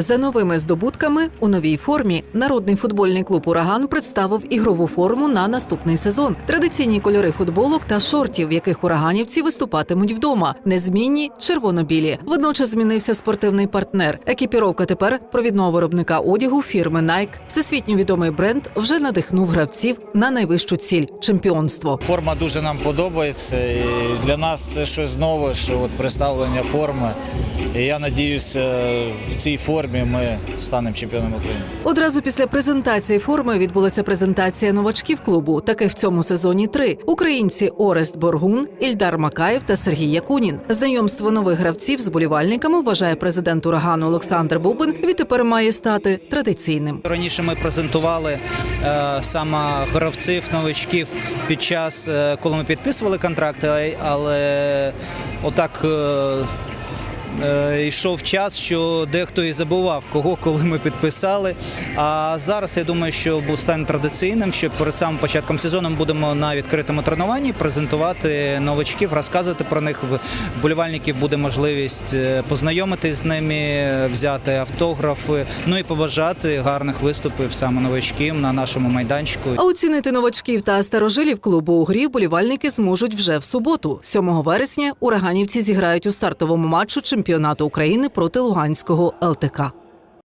За новими здобутками у новій формі народний футбольний клуб Ураган представив ігрову форму на наступний сезон. Традиційні кольори футболок та шортів, в яких ураганівці виступатимуть вдома, незмінні червоно-білі. Водночас змінився спортивний партнер. Екіпіровка тепер провідного виробника одягу фірми Nike. Всесвітньо відомий бренд вже надихнув гравців на найвищу ціль чемпіонство. Форма дуже нам подобається. І для нас це щось нове, що от представлення форми. І я надіюся, в цій формі ми станемо чемпіоном України. Одразу після презентації форми відбулася презентація новачків клубу. Таких в цьому сезоні три: українці Орест Боргун, Ільдар Макаєв та Сергій Якунін. Знайомство нових гравців з болівальниками вважає президент урагану Олександр Бубин. Відтепер має стати традиційним. Раніше ми презентували е, саме гравців, новичків під час, е, коли ми підписували контракти, але отак. Е, Йшов час, що дехто і забував, кого коли ми підписали. А зараз я думаю, що стане традиційним, що перед самим початком сезону будемо на відкритому тренуванні презентувати новачків, розказувати про них. В болівальників буде можливість е, познайомитись з ними, взяти автографи, ну і побажати гарних виступів саме новачків на нашому майданчику. А оцінити новачків та старожилів клубу у грі болівальники зможуть вже в суботу, 7 вересня. Ураганівці зіграють у стартовому матчу чемпіонату України проти Луганського ЛТК.